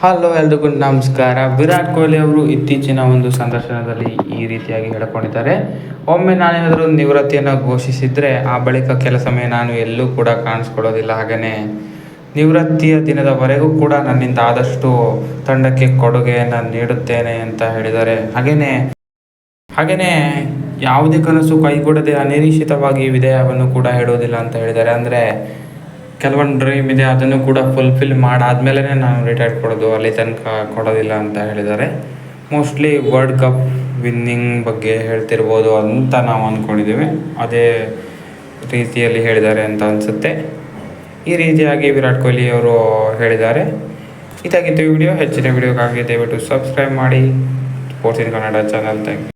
Hello ಎಲ್ರಿಗೂ ನಮಸ್ಕಾರ. ವಿರಾಟ್ ಕೊಹ್ಲಿ ಅವರು ಇತ್ತೀಚಿನ ಒಂದು ಸಂದರ್ಶನದಲ್ಲಿ ಈ ರೀತಿಯಾಗಿ ಹೇಳಿಕೊಂಡಿದ್ದಾರೆ. ಒಮ್ಮೆ ನಾನೇನಾದರೂ ನಿವೃತ್ತಿಯನ್ನು ಘೋಷಿಸಿದರೆ ಆ ಬಳಿಕ ಕೆಲ ಸಮಯ ನಾನು ಎಲ್ಲೂ ಕೂಡ ಕಾಣಿಸ್ಕೊಳ್ಳೋದಿಲ್ಲ. ಹಾಗೆಯೇ ನಿವೃತ್ತಿಯ ದಿನದವರೆಗೂ ಕೂಡ ನನ್ನಿಂದ ಆದಷ್ಟು ತಂಡಕ್ಕೆ ಕೊಡುಗೆಯನ್ನು ನೀಡುತ್ತೇನೆ ಅಂತ ಹೇಳಿದ್ದಾರೆ. ಹಾಗೆಯೇ ಹಾಗೆಯೇ ಯಾವುದೇ ಕನಸು ಕೈಗೂಡದೆ ಅನಿರೀಕ್ಷಿತವಾಗಿ ವಿಧೇಯವನ್ನು ಕೂಡ ಹೇಳುವುದಿಲ್ಲ ಅಂತ ಹೇಳಿದ್ದಾರೆ. ಅಂದರೆ ಕೆಲವೊಂದು ಡ್ರೀಮ್ ಇದೆ, ಅದನ್ನು ಕೂಡ ಫುಲ್ಫಿಲ್ ಮಾಡಾದ್ಮೇಲೆ ನಾನು ರಿಟೈರ್ ಕೊಡೋದು, ಅಲ್ಲಿ ತನಕ ಕೊಡೋದಿಲ್ಲ ಅಂತ ಹೇಳಿದ್ದಾರೆ. ಮೋಸ್ಟ್ಲಿ ವರ್ಲ್ಡ್ ಕಪ್ ವಿನ್ನಿಂಗ್ ಬಗ್ಗೆ ಹೇಳ್ತಿರ್ಬೋದು ಅಂತ ನಾವು ಅಂದ್ಕೊಂಡಿದ್ದೀವಿ ಅದೇ ರೀತಿಯಲ್ಲಿ ಹೇಳಿದ್ದಾರೆ ಅಂತ ಅನಿಸುತ್ತೆ. ಈ ರೀತಿಯಾಗಿ ವಿರಾಟ್ ಕೊಹ್ಲಿ ಅವರು ಹೇಳಿದ್ದಾರೆ. ಇದಾಗಿತ್ತು ವಿಡಿಯೋ. ಹೆಚ್ಚಿನ ವಿಡಿಯೋಗಾಗಿ ದಯವಿಟ್ಟು ಸಬ್ಸ್ಕ್ರೈಬ್ ಮಾಡಿ. Sports in Kannada channel thank you